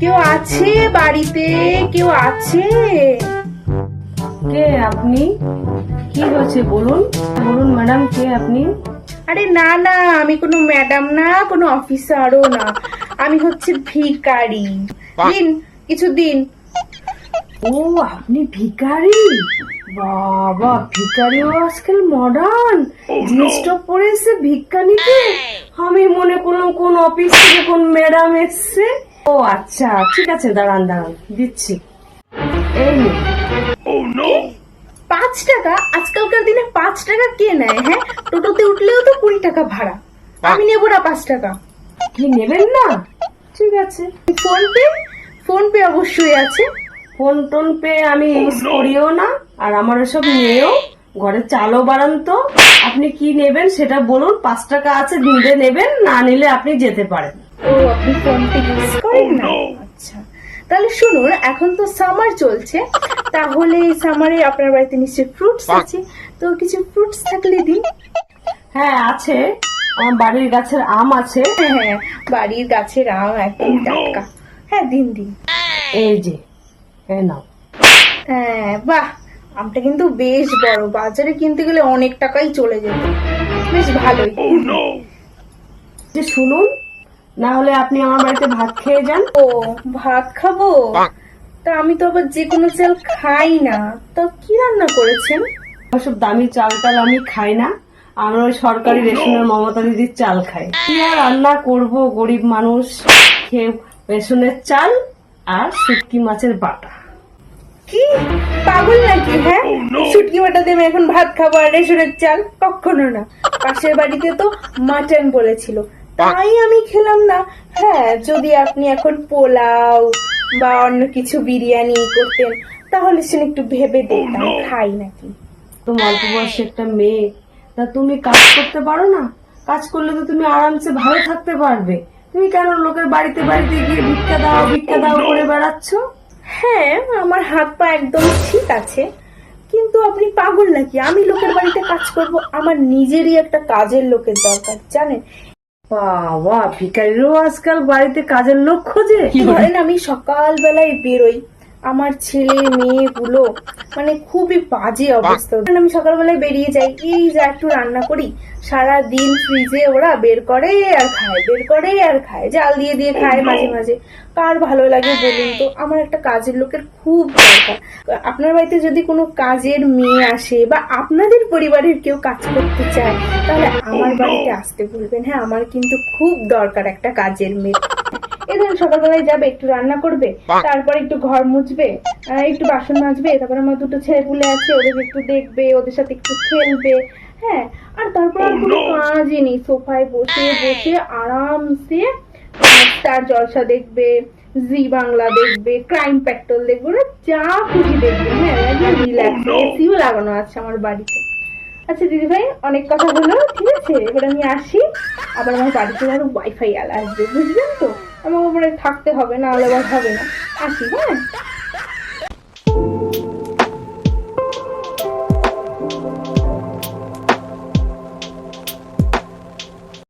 কেউ আছে বাড়িতে? কেউ আছে? কে আপনি? কি হয়েছে বলুন? বলুন ম্যাডাম কে আপনি? আরে না না আমি কোনো ম্যাডাম না কোনো অফিসারও না। আমি হচ্ছে ভিখারি। দিন কিছু দিন। ও আপনি ভিখারি? বাবা ভিখারিও আজকাল মডার্ন জিন্স টপ পরে এসে ভিক্ষা নিতে। আমি মনে করলাম কোন অফিস থেকে কোন ম্যাডাম এসছে। ও আচ্ছা ঠিক আছে দাঁড়ান দাঁড়ান দিচ্ছি। এই পাঁচ টাকা আজকালকার দিনে পাঁচ টাকা কে নেয় হ্যাঁ? টোটোতে উঠলেও তো কুড়ি টাকা ভাড়া। আমি নেব না পাঁচ টাকা। কি নেবেন না? ঠিক আছে। ফোন পে ফোন পে অবশ্যই আছে। ফোন টোন পে আমি ইউজ করিও না আর আমার এসব নেও ঘরে চালও বাড়ান তো আপনি কি নেবেন সেটা বলুন। পাঁচ টাকা আছে নিলে নেবেন না নিলে আপনি যেতে পারেন। ও আপনি ফোন ইউজ করেন না? আচ্ছা। তাহলে শুনুন এখন তো সামার চলছে। তাহলে এই সামারে আপনার বাড়িতে নিশ্চয়ই ফ্রুটস আছে। তো কিছু ফ্রুটস থাকলে দিন। হ্যাঁ আছে। আমার বাড়ির গাছের আম আছে। হ্যাঁ হ্যাঁ বাড়ির গাছের আম একদম টাটকা। হ্যাঁ দিন দিন। এই যে এই নাও। হ্যাঁ বাহ! আমটা কিন্তু বেশ বড়। বাজারে কিনতে গেলে অনেক টাকাই চলে যেত। বেশ ভালোই। যে শুনুন না হলে আপনি আমার বাড়িতে ভাত খেয়ে যান। ও ভাত খাব? তা আমি তো আবার যে কোনো চাল খাই না। তা কি রান্না করেছেন? ওসব দামি চাল টাল আমি খাই না। আমরা ওই সরকারি রেশনের মমতা দিদির চাল খাই। কি আর রান্না করব গরিব মানুষ? খেয়ে রেশনের চাল আর শুটকি মাছের বাটা। কি? পাগল নাকি হ্যাঁ? শুটকি বাটা দেবে এখন ভাত খাব আর রেশনের চাল? কখনো না। পাশের বাড়িতে তো মাটন বলেছিল। তাই আমি খেলাম না। হ্যাঁ যদি আপনি এখন পোলাও বা অন্য কিছু বিরিয়ানি করতেন তাহলে সে একটু ভেবে দেখতাম খাই নাকি। তুমি অল্প বয়সী একটা মেয়ে তা তুমি কাজ করতে পারো না? কাজ করলে তো তুমি আরামসে ভালো থাকতে পারবে। তুমি কেন লোকের বাড়িতে বাড়িতে গিয়ে ভিক্ষা দাও ভিক্ষা দাও করে বেড়াচ্ছ? হ্যাঁ আমার হাত পা একদম ঠিক আছে। কিন্তু আপনি পাগল নাকি? আমি লোকের বাড়িতে কাজ করব আমার নিজেরই একটা কাজের লোকের দরকার জানেন? বাবা ভিকারিরও আজকাল বাড়িতে কাজের লোক খোঁজে? ধরেন আমি সকালবেলায় বেরোই। আমার ছেলে মেয়েগুলো মানে খুবই বাজে অবস্থা। আমি সকালবেলায় বেরিয়ে যাই এই যা একটু রান্না করি সারা দিন ফ্রিজে ওরা বের করে আর খায় বের করে আর খায় জাল দিয়ে দিয়ে খায় মাঝে মাঝে। কার ভালো লাগে বলুন তো? আমার একটা কাজের লোকের খুব দরকার। আপনার বাড়িতে যদি কোনো কাজের মেয়ে আসে বা আপনাদের পরিবারের কেউ কাজ করতে চায় তাহলে আমার বাড়িতে আসতে বলবেন। হ্যাঁ আমার কিন্তু খুব দরকার একটা কাজের মেয়ে। সকালবেলায় যাবে একটু রান্না করবে তারপর একটু ঘর মুছবে একটু বাসন মাজবে তারপর আমার দুটো ছেলে পুলে আছে ওদের একটু দেখবে ওদের সাথে একটু খেলবে হ্যাঁ আর তারপর আর কোনো কাজই নেই সোফায় বসে বসে আরামসে স্টার জলসা দেখবে জি বাংলা দেখবে ক্রাইম প্যাট্রোল দেখবে যা খুশি দেখবে হ্যাঁ রিল্যাক্স এসিও লাগানো আছে আমার বাড়িতে। আচ্ছা দিদি ভাই, অনেক কথা হলো, ঠিক আছে? এবার আমি আসি। আবার আমার বাড়িতে আরও ওয়াইফাই আলা আসবে, বুঝলেন তো? আমার উপরে থাকতে হবে না আলাদা হবে না। আসি হ্যাঁ?